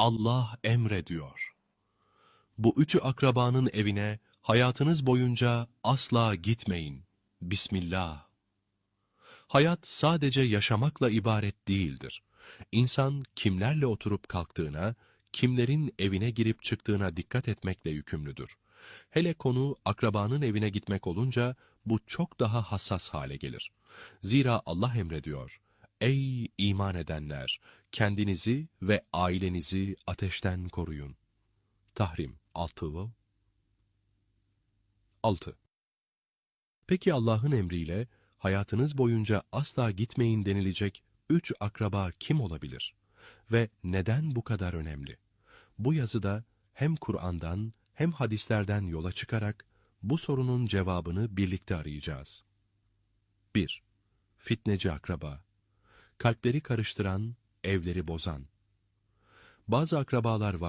Allah emrediyor. Bu üçü akrabanın evine hayatınız boyunca asla gitmeyin. Bismillah. Hayat sadece yaşamakla ibaret değildir. İnsan kimlerle oturup kalktığına, kimlerin evine girip çıktığına dikkat etmekle yükümlüdür. Hele konu akrabanın evine gitmek olunca bu çok daha hassas hale gelir. Zira Allah emrediyor. Ey iman edenler! Kendinizi ve ailenizi ateşten koruyun. Tahrim 6 ve 6. Peki Allah'ın emriyle hayatınız boyunca asla gitmeyin denilecek üç akraba kim olabilir? Ve neden bu kadar önemli? Bu yazıda hem Kur'an'dan hem hadislerden yola çıkarak bu sorunun cevabını birlikte arayacağız. 1. Fitneci akraba Kalpleri karıştıran, evleri bozan. Bazı akrabalar var